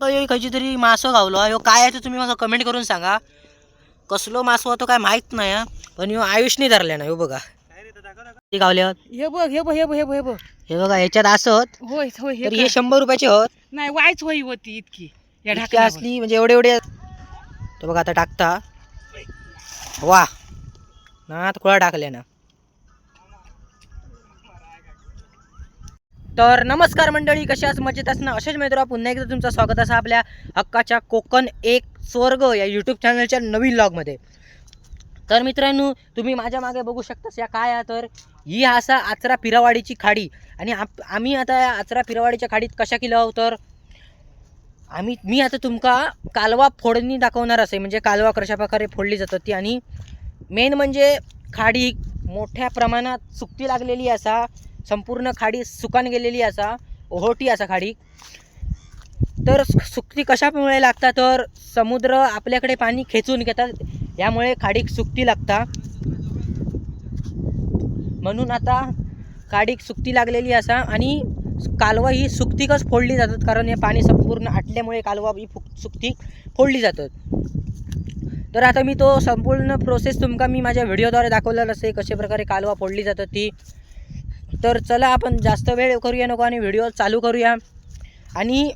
खयची तरी मासो गावलो ह्यो काय आहे तो तुम्ही मला कमेंट करून सांगा. कसलो मासो तो काय माहीत नाही हा. पण ह्यो आयुषनी धरले ना ह्यो बघा. गावले आहोत हे. बघ हे बघ हे बघ हे बघ हे बघ. हे बघा ह्याच्यात असत होय होय हे तर हे? शंभर रुपयाचे होत. नाही वायच होई होती इतकी. या इतकी ढाकण्यावर. असली म्हणजे एवढे एवढे. तो बघा आता टाकता. वा. ना कुळा टाकले ना. तर नमस्कार मंडळी कशाच मजेत असणं असेच मित्रा पुन्हा एकदा तुमचं स्वागत असं आपल्या हक्काच्या कोकण एक स्वर्ग या यूट्यूब चॅनलच्या नवीन लॉगमध्ये तर मित्रांनो तुम्ही माझ्या मागे बघू शकतास या काय आहे तर ही असा आचरा पिरावाडीची खाडी. आणि आप आम्ही आता या आचरा पिरावाडीच्या खाडीत कशा केलं आहोत तर आम्ही मी आता तुमका कालवा फोडणी दाखवणार असे म्हणजे कालवा कशा प्रकारे फोडली जातात ती. आणि मेन म्हणजे खाडी मोठ्या प्रमाणात चुकती लागलेली असा संपूर्ण खाडी सुकान गेलेली असा ओहोटी असा खाडी. तर सु- सुकती कशामुळे लागतात तर समुद्र आपल्याकडे पाणी खेचून घेतात यामुळे खाडीक सुकती लागता. म्हणून आता खाडीक सुकती लागलेली असा आणि कालवा ही सुकतीकच फोडली जातात कारण हे पाणी संपूर्ण आटल्यामुळे कालवा ही फुक सुकती फोडली जातात. तर आता मी तो संपूर्ण प्रोसेस तुमका मी माझ्या व्हिडिओद्वारे दाखवलेला असे कशा प्रकारे कालवा फोडली जातात ती. तर चला आपण जास्त वेळ करूया नको आणि व्हिडिओ चालू करूया. आणि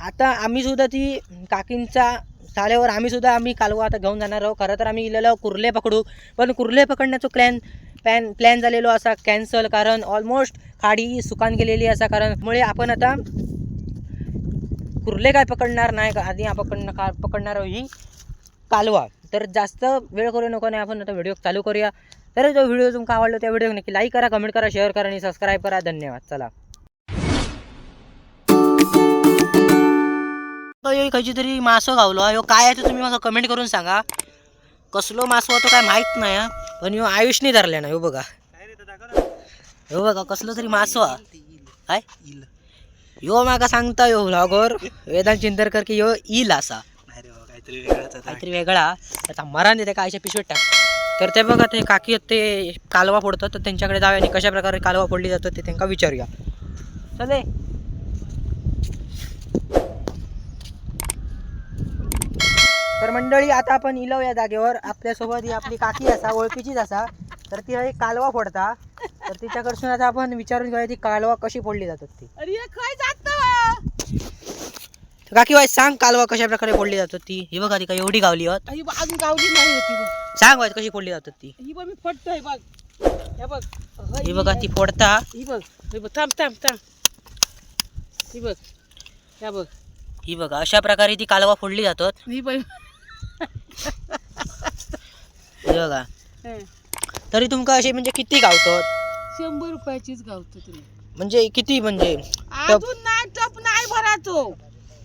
आता आम्हीसुद्धा ती काकींचा झाल्यावर आम्हीसुद्धा आम्ही कालवा आता घेऊन जाणार आहोत. खरं तर आम्ही गेलेलो कुर्ले पकडू. पण कुर्ले पकडण्याचं प्लॅन पॅन प्लॅन झालेलो असा कॅन्सल कारण ऑलमोस्ट खाडी सुकान गेलेली असा कारण. मुळे आपण आता कुर्ले काय पकडणार नाही का आधी आपण पकडणार का पकडणार ही कालवा. तर जास्त वेळ करू नको नाही आपण आता व्हिडिओ चालू करूया. तर जो व्हिडिओ तुमका आवडला त्या व्हिडिओ नक्की लाईक करा कमेंट करा शेअर करा आणि सबस्क्राईब करा. धन्यवाद. चला. खयची तरी मासो गावलो. ह्यो काय आहे तो तुम्ही मला कमेंट करून सांगा. कसलो मासो तो काय माहीत नाही. पण ह्यो आयुषनी धरले ना ह्यो बघा. ह्यो बघा कसलो तरी मासो हा काय? ह्यो माका सांगता ह्यो व्लॉगर वेदांत चिंतरकर की ह्यो इल असा. काहीतरी वेगळा. आता मरान देते कायच्या पिशवीत टाक. तर ते बघा ते काकी आहेत ते कालवा फोडतात तर त्यांच्याकडे जाऊया आणि कशा प्रकारे कालवा फोडली जातात ते त्यांना विचारूया. चले. तर मंडळी आता आपण इलव या जागेवर. आपल्यासोबत ही आपली काकी असा ओळखीचीच असा. तर ती एक कालवा फोडता. तर तिच्याकडसून आता आपण विचारून घेऊया ती कालवा कशी फोडली जातात ती. अरे काय जात काकी वाईस सांग कालवा कशा प्रकारे फोडली जातात ती ही बघा ती काय एवढी गावली ही बघ, अजून गावली नाही होती बघ. सांग वाईस कशी फोडली जातात ती ही बघ मी फटतोय बघ. हे बघ. ही बघा ती फोडता. ही बघ ही बघ थांब थांब थांब. ही बघ या बघ. ही बघा अशा प्रकारे ती कालवा फोडली जातात ही बघ. ही बघा. हं. तरी तुमका असे म्हणजे किती गावतात? शंभर रुपयाचीच गावतो तुम्ही. म्हणजे किती म्हणजे? अजून नाही टप नाही भरातो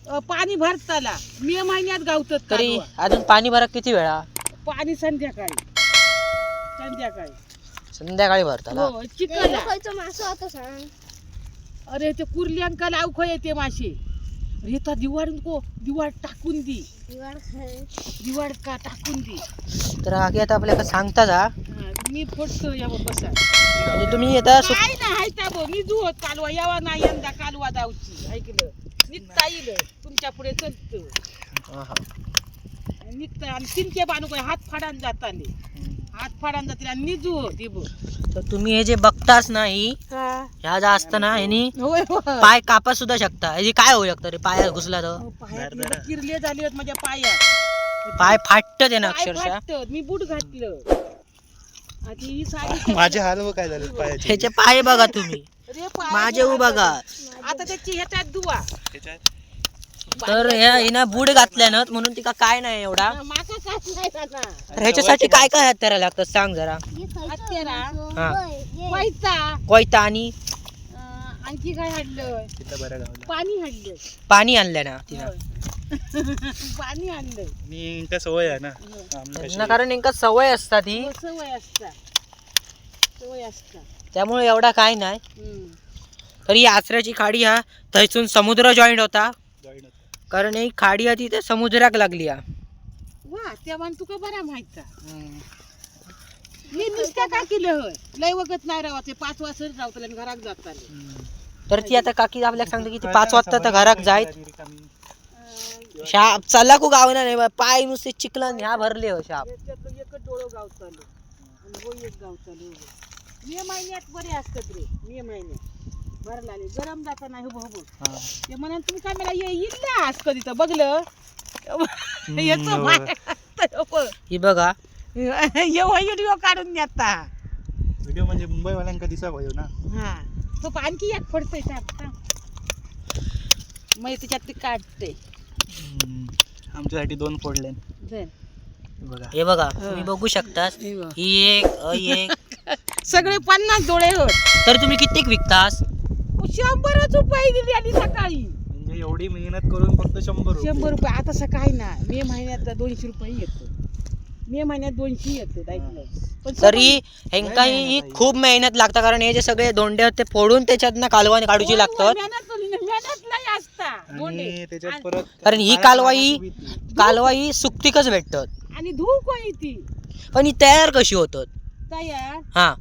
अ, पाणी भरताला मे महिन्यात गावतात तरी कालवा. अजून पाणी भरा किती वेळा? पाणी संध्याकाळी. संध्याकाळी. संध्याकाळी भरताला हो चिकला खयचो मासो आता सांग. अरे ते कुर्ल्यांका लावखो येते मासे. अरे तर दिवाड को दिवाड टाकून दी. दिवाळ खाय दिवाड का टाकून दी. तर आधी आता आपल्याला सांगता जा. हा, मी फोडतो या बघ बसा. म्हणजे तुम्ही आता सु- काय ना हायता बो मी जुहत कालवा. यावा ना यंदा कालवा दावची ऐकलं? निघता येईल तुमच्यापुढे चलतो. हा, हा. निघता आणि तिनके बानू काय हात फाडान जाताले. हात फाडान जातील आणि निजू होती तर तुम्ही हे जे बघताच नाही ह्या जा असतं ना ह्यानी होय होय. पाय कापा सुद्धा शकता. ह्याची काय होऊ शकतं रे पायात घुसला तर? अहो, पायात एवढे किरले झाले आहेत माझ्या पायात. पाय फाटत आहे ना पाय अक्षरशः. फाटतं. मी बूट घातलं. आधी ही साडी माझे हाल व काय झाले पायाचे? ह्याचे पाय बघा तुम्ही. पाय माझे उ बघा आता त्याची ह्याच्यात? दुवा तर ह्या हिना बूट घातल्यानं म्हणून तिका काय नाही एवढा. माका काच नाही जाणार तर ह्याच्यासाठी काय? काय हात करायला लागतं सांग जरा. हत्यारा? हा. पैसा कोयता? आणि अं, आणखी काय हाडलं पाणी हाडलं पाणी आणलं ना तिनं. पाणी आणलं मी सवय आहे ना. त्यांना कारण नेमका सवय असतात ही हो, सवय असता. सवय असता. त्यामुळे एवढा काय नाही. तरी ही आचऱ्याची खाडी हा थंयसून समुद्र जॉईंट होता. कारण ही खाडी हा ती त्या समुद्राक लागली हा. वा तेव्हा तुका बरा माहीत मी नुसत्या का केलं होय? लय वगत नाही पाच वाजता रावतले आणि घरात जाताले. तर ती आता काकी आपल्याला सांगते की ती पाच वाजता तर जायत. रिकामी. शाप चालला को गावना नाही बा. पाय नुसते चिखलान ह्या भरले हो शाप. याच्यातलं एकच डोळं गाव चालू आणि हो एक गाव चालू मे महिन्यात बरे असतात रे मे महिन्यात. भरला नाही गरम जाता नाही उभं उभं ते म्हणा तुम्ही काय मला ये येईल ना आज कधी तर बघलं. येतो हो. बाहेर. ही बघा. येऊ व्हिडिओ काढून देता व्हिडिओ म्हणजे मुंबईवाल्यांका दिसा पाहिजे ना? हा. तो आणखी एक पडतोय साप मग त्याच्यात ते काढते. आमच्यासाठी दोन फोडले. बघा हे बघा. हा. तुम्ही बघू शकतास हे. ही एक अ एक. सगळे पन्नास डोळे होत. तर तुम्ही कितीक विकतास? शंभरच रुपये दिली आणि सकाळी. म्हणजे एवढी मेहनत करून फक्त शंभर रुपये. शंभर रुपये. आता सकाळी ना मे महिन्यात दोनशे रुपये येतो. मे महिन्यात दोनशे येतो ऐकलं पण तरी ह्यांका ही खूप मेहनत लागता कारण हे जे सगळे दोंडे आहेत ते फोडून त्याच्यात कालवाने काढूची लागतात. मेहनत मेहनत लय असता दोंडे. आणि त्याच्यात आणि- परत कारण ही बाहेर कालवा ही- भीती. कालवा ही सुकतीकच भेटतात. आणि धूळ कोणी ती? पण ही तयार कशी होतात? तयार? हा.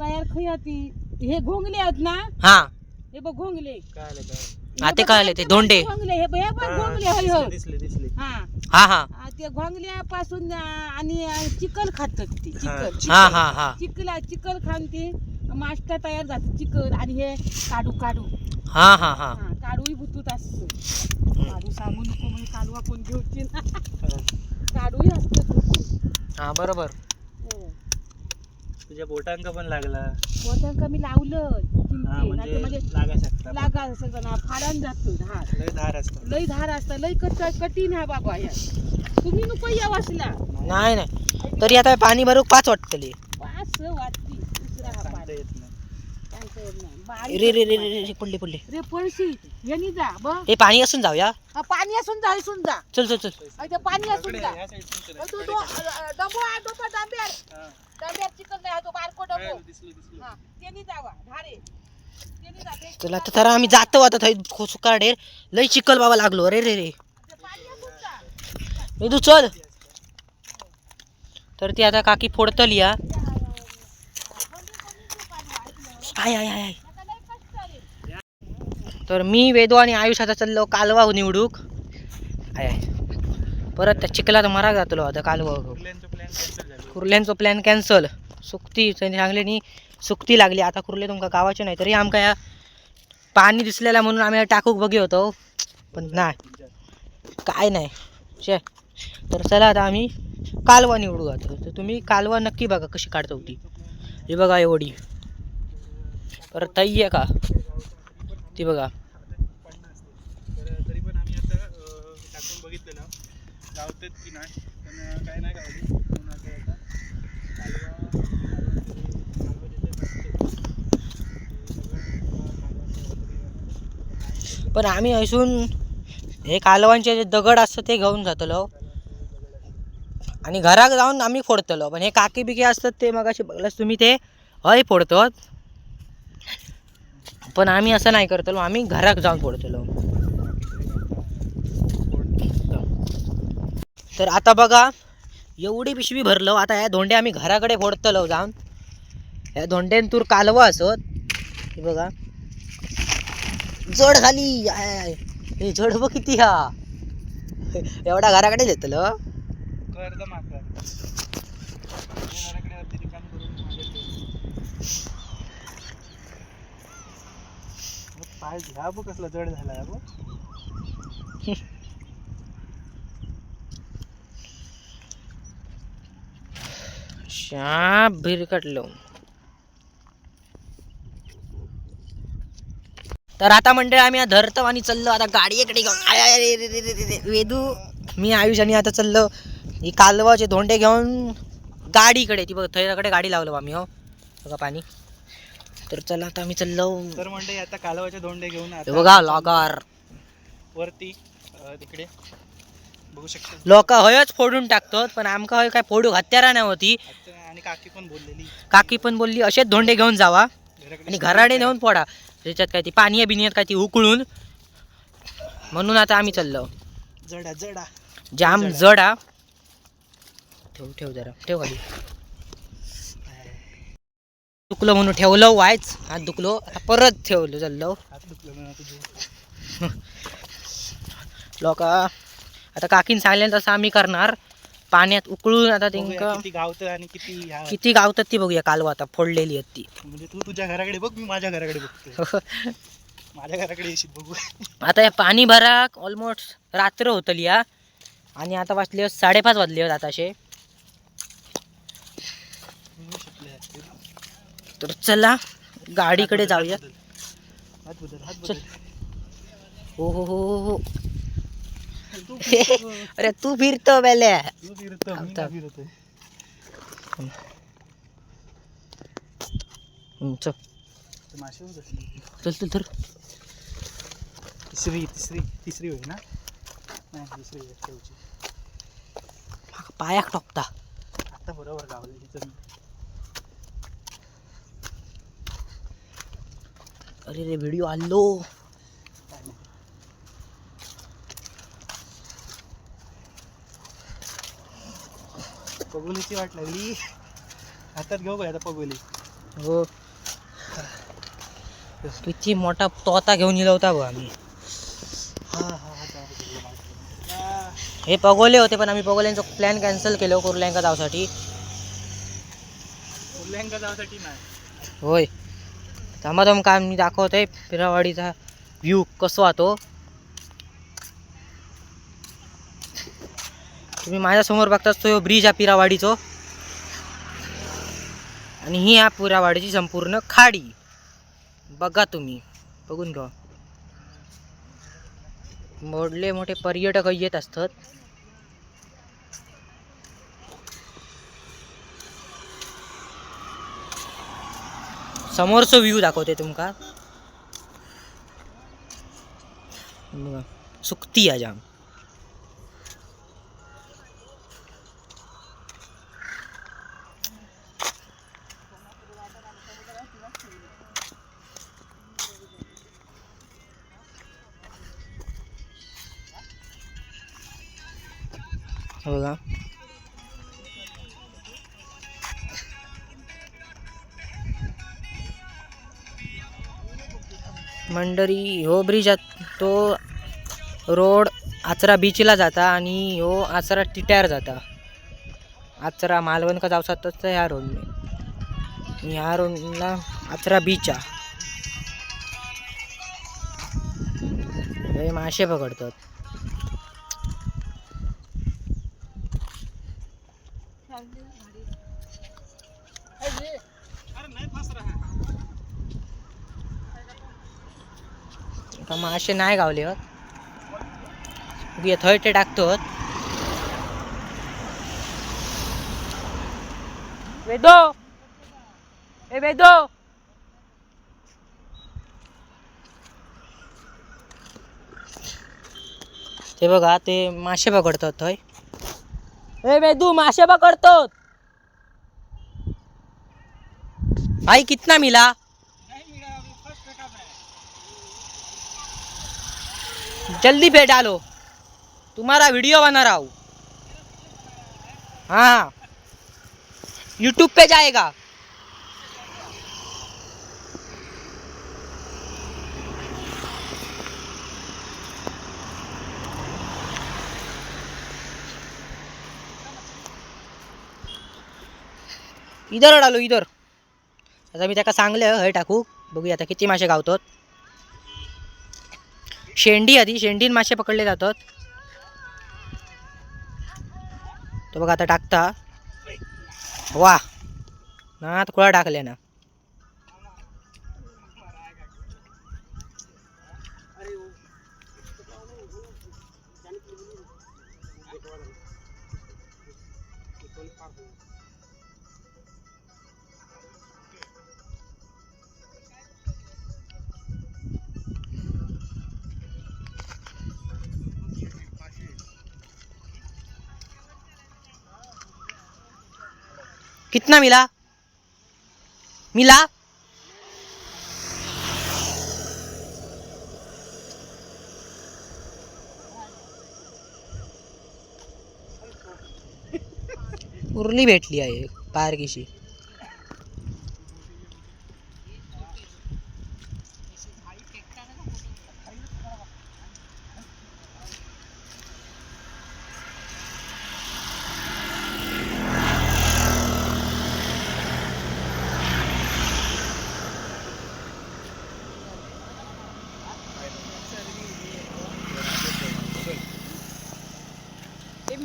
तयार खय होती. हे घोंगले आहेत ना? हा. हे बघ घोंगले. काय आलं काय? हा, ते कळाले, ते? धोंडे. घोंगले. हे बघ हे बघ हा, घोंगले होय हो दिसले दिसले दिसले. हा. हा हा. आ, ते घोंगल्यापासून आ, आणि आ, चिकल खातात ती हा. चिकल. हा हा हा. चिकला चिकल खाऊन ते मास्टर तयार जात चिकल. आणि हे काढू काढू हा हा हा. हा काढूही भुतूत असतो. काढू सांगू नको म्हणजे कालवा कोण घेऊची ना काढूही असतो हा बरोबर. तुझ्या बोटांका पण लागला. बोटांका कमी लावलं हा चिंते म्हणजे म्हणजे लागा शकता लागा सगळं ना फाडून जातो हा लय धार असतात. लय धार असता लय कट कठीण आहे बाबा या तुम्ही नको या वाचला. नाही नाही. तरी आता पाणी भरूक पाच वाटतली. पाच वाटती दुसरा हा पाणी. येत नाही सांगता येत नाही. रे रे रे रे रे पडली पडली रे पळशी यांनी जा बघ. हे पाणी असून जाऊया. हा, पाणी असून जा इसून जा. चल चल चल. ते पाणी असून जा. या तो. तो डबो डबो डांब्यार. डांब्यार चिकन नाही हा तो बारको डबो. काय दिसलं दिसलं. हा त्यांनी जावा धारे. त्यांनी जा ते- चला आता तर आम्ही जातो आता थंय सुकाडेर लय चिकल बाबा लागलो अरे रे रे. ते पाणी असून जा. मी तू चल. तर ती आता काकी फोडतली या आय आय आय आय. तर मी वेदो आणि आयुष्याचा चाललो कालवा निवडूक. I I. परत त्या चिखलात मरा जातलो आता कालवा कुर्ल्यांचं कुर्ल्यांचो प्लॅन कॅन्सल सुक्ती त्यांनी सांगले नी सुक्ती लागली. आता कुर्ले तुमका गावाचे नाही तरी आमका या पाणी दिसलेला म्हणून आम्ही टाकूक बघी होतो. पण नाही. काय नाही. शे. तर चला आता आम्ही कालवा निवडू आता तर तुम्ही कालवा नक्की बघा कशी काढतो ती हे बघा एवढी. परत ताई आहे का? ती बघा. तर पण आम्ही आता टाकून बघितलेलं गावतात की नाही पण काय नाही गावली पण आम्ही असून हे कालवांचे जे दगड असतं ते घेऊन जातलो. आणि घरात जाऊन आम्ही फोडतलो. पण हे काकी बिकी असतात ते मग असे बघलास तुम्ही ते? हय फोडतात. पण आम्ही असं नाही करतलो आम्ही घरात जाऊन फोडतलो तर आता बघा एवढी पिशवी भरलो आता ह्या धोंडे आम्ही घराकडे फोडतलो जाऊन. ह्या धोंड्यान तूर कालवा असत. हे बघा. जड झाली आय, हे जड बघ किती हा. एवढा घराकडे घेतलं कर्ज मागतात घराकडे अर्धी रिकामी करून मागे ठेवली. अरे पाय घ्या बघ कसला जड झाला बघ. शाप भिरकटलो तर आता मंडळ आम्ही धरतो आणि चाललो. आता गाडीकडे घेऊन. आय, आय, रे, रे, रे, रे, रे. वेदू मी आयुष आणि आता चाललो. ही कालवाचे धोंडे घेऊन गाडीकडे. ती बघ थैराकडे गाडी लावलो आम्ही हो. बघा पाणी. तर चला आता आम्ही चाललो. तर म्हणजे आता कालवाचे दोंडे घेऊन हे आता बघा लॉगार वरती अं, तिकडे बघू शकता. लोक हयच फोडून टाकतात पण आमका हय काय फोडू हत्यारा नाही होती. आणि काकी पण बोललेली. काकी पण बोलली असेच धोंडे घेऊन जावा. घराकडे आणि घराडे नेऊन फोडा. त्याच्यात काय ती पाणी बिनियात काय ती उकळून. म्हणून आता आम्ही चाललो. जडा जडा. जाम जड. ठेव ठेव जरा. ठेव खाली. दुखलं म्हणून ठेवलं वायच हात दुखलो. आता परत ठेवलं चाललो लोक आता काकीन सांगल्यान तसं आम्ही करणार. पाण्यात उकळून आता किती गावतं आणि किती किती गावतात ती बघूया कालवा आता फोडलेली आहेत ती. म्हणजे तू तुझ्या घराकडे बघ मी माझ्या घराकडे बघतो माझ्या घराकडे येशील बघू. आता या पाणी भराक ऑलमोस्ट रात्र होतली या आणि आता वाजले साडेपाच वाजले आहेत आताशे. तर चला गाडीकडे जाऊया. चल. हो हो हो हो हो. तू अरे तू फिरतो बेल्या हम्म, चल. चल चल तर तिसरी तिसरी तिसरी होय ना? नाही पायाक टोकता. आता बरोबर गावली तिथं अरे रे व्हिडिओ आलो. काय पगोलीची वाट लागली. हातात घेऊ का आता पगोली? हो. किती मोठा तोता घेऊन गेलो होता बघ आम्ही. हा हा हा हे पगोले होते पण आम्ही पगोल्यांचा प्लॅन कॅन्सल केलो कुर्ल्यांका जाऊसाठी उल्लंघ जाण्यासाठी नाही. होय. थांबा काय मी दाखवतोय. पिरावाडीचा व्ह्यू कसा तो तुम्ही माझ्यासमोर बघताच तो ब्रिज आहे पिरावाडीचो. आणि ही आहे पिरावाडीची संपूर्ण खाडी. बघा तुम्ही. बघून घ्या. मोठले मोठे पर्यटक येत असतात. समोरचो व्ह्यू दाखवते तुमका. बघा, सुकती या जाम. हे बघा. मंडरी हो ब्रिज तो रोड आचरा बीचला जाता आणि हो आचरा टिट्यार जाता. आचरा मालवण का जावसात ह्या रोडने ह्या रोडला आचरा बीच हे मासे पकडतात. का मासे नाही गावले होत. ते टाकतो वेदो. ए वेदो. ते बघा ते मासे पकडतात थंय ए वेदू मासे पकडतात. भाई कितना मिला? जल्दी पे डालो। तुम्हारा वीडियो बना रहा हूँ। हाँ। यूट्यूब पे जाएगा। इधर डालो इधर। आता मी त्याका सांगलं हे टाकू. बघूया आता किती मासे गावतात. शेंडी आधी शेंडीन मासे पकडले जातात. तो बघा आता टाकता. वा ना कुळा टाकले ना कितना मिला? मिला? उरली भेटली आहे बारकीशी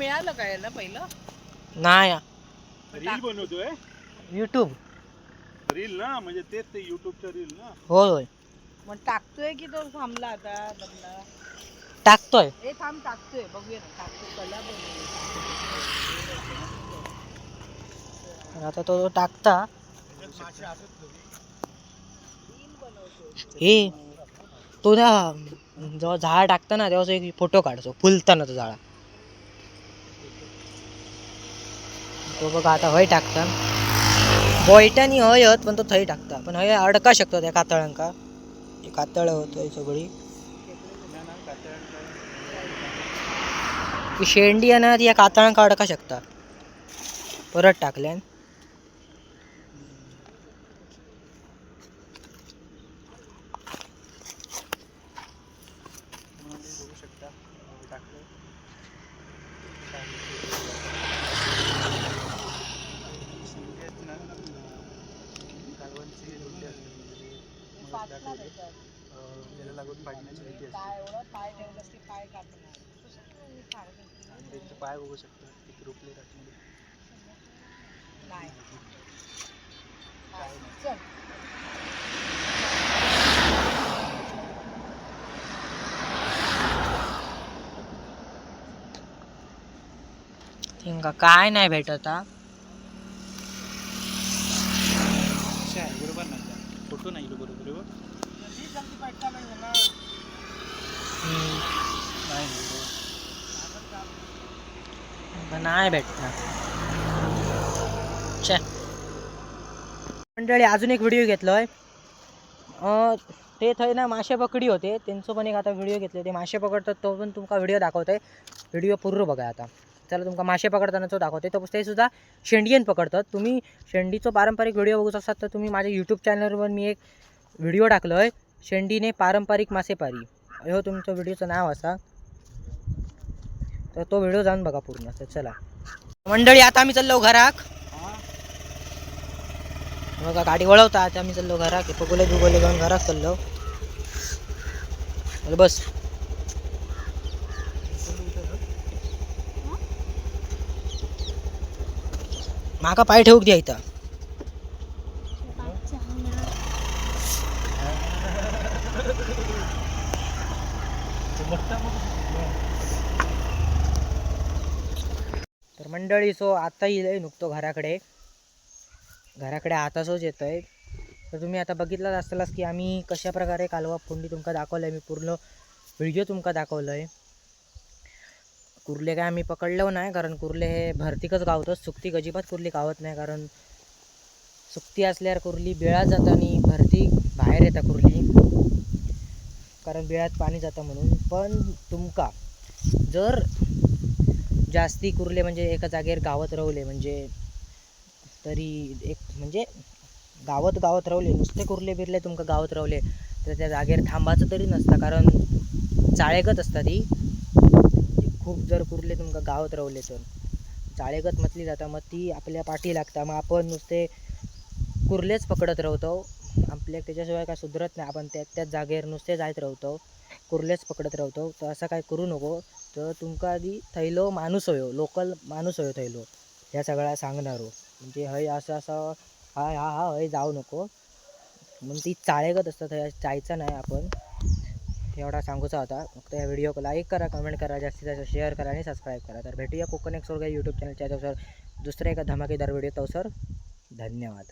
मिळालं काय ना पहिलं? नाही. रील बनवतोय? युट्यूब रील ना म्हणजे तेच ते युट्यूबचं रील ना. होय होय. मग टाकतोय की तो थांबला आता बंदा? टाकतोय. ए थांब टाकतोय. बघूया ना टाकतो कला आता तो टाकता. हे तो ना जेव्हा झाड टाकता ना तेव्हा तो एक फोटो काढतो. फुलताना तो झाडा. तो बघा आता हय टाकता. बोयटानी हयत पण तो थंय टाकता. पण हय अडका शकतो त्या कातळांका. कातळ होतोय सगळी. ती शेंडी आहे या कातळांका अडका शकता. परत टाकल्यान बघू शकता टाकलं शिंगेत ना कालवणची रोटी असते म्हणजे लागून पाडण्याची भीती असते. पाय ठेवलंस की पाय कापणार आणि त्यांचे पाय बघू शकता किती रुपले आतमध्ये नाही. चल. थिंका काय नाही भेटत हा अच्छा आहे बरोबर नाही का? फोटो नाही इलो बरोबर आहे बघ. हम्म, नाही बरोबर. पण नाही भेटत मंडळी अजून एक व्हिडिओ घेतलोय. ते थंय ना मासे पकडी होते. त्यांचं पण एक आता व्हिडिओ घेतले ते मासे पकडतात तो पण तुमका व्हिडिओ दाखवतोय. व्हिडिओ पूर्ण बघा आता. चला तुमका मासे पकडताना दाखवते तर ते सुद्धा शेंडियन पकडतात. तुम्ही शेंडीचं पारंपरिक व्हिडिओ बघू शकतात. तर तुम्ही माझ्या यूट्यूब चॅनलवर मी एक व्हिडिओ टाकलो आहे शेंडीने पारंपरिक मासेपारी. हो तुमचं व्हिडिओचं नाव असा. तर तो व्हिडिओ जाऊन बघा पूर्ण तर चला. मंडळी आता आम्ही चाललो घराक. बघा गाडी वळवता आता आम्ही चाललो घराक. पगोले बिगोले घेऊन घराक चाललो. बस. माका पाय ठेवूक द्या इथं तर मंडळी सो आता येईल नुकतो घराकडे. घराकडे आतासोच येत आहे तर तुम्ही आता बघितलाच असतालाच की आम्ही कशा प्रकारे कालवा फोंडी तुमका दाखवलं आहे मी पूर्ण व्हिडिओ तुमका दाखवलं आहे कुर्ले काय आम्ही पकडलं नाही कारण कुर्ले हे भरतीकच गावतच. सुकती अजिबात कुर्ली गावत नाही कारण सुकती असल्यावर कुर्ली बिळात जातं आणि भरती बाहेर येतं कुर्ली. कारण बिळात पाणी जातं म्हणून. पण तुमका जर जास्ती कुर्ले म्हणजे एका जागेवर गावात रवले म्हणजे तरी एक म्हणजे गावात गावात रवले नुसते कुर्ले बिरले तुमका गावात रावले तर त्या जागेवर थांबाचं तरी नसतं कारण चाळेगत असता ती. खूप जर कुर्ले तुमका गावात रवले तर. चाळेगत म्हटली जाता मग ती आपल्या पाठी लागता मग आपण नुसते कुर्लेच पकडत राहतो आपल्या त्याच्याशिवाय काय सुधरत नाही आपण त्या त्याच जागेवर नुसते जायत राहतो कुर्लेच पकडत राहतो तर असं काय करू नको. तर तुमका आधी थैलो माणूस होयो लोकल माणूस होयो थैलो. ह्या सगळ्या सांगणारो. म्हणजे हय असं असं हा हा हा हय जाऊ नको. मग ती चाळेगत असतात हय जायचं नाही आपण. एवढा सांगूचा होता. फक्त या व्हिडिओ लाईक करा कमेंट करा जास्तीत जास्त शेअर करा आणि सबस्क्राईब करा. तर भेटूया कोकण एक्सोर यूट्यूब चॅनलच्या तवसर दुसऱ्या एका धमाकेदार व्हिडिओ तवसर. धन्यवाद.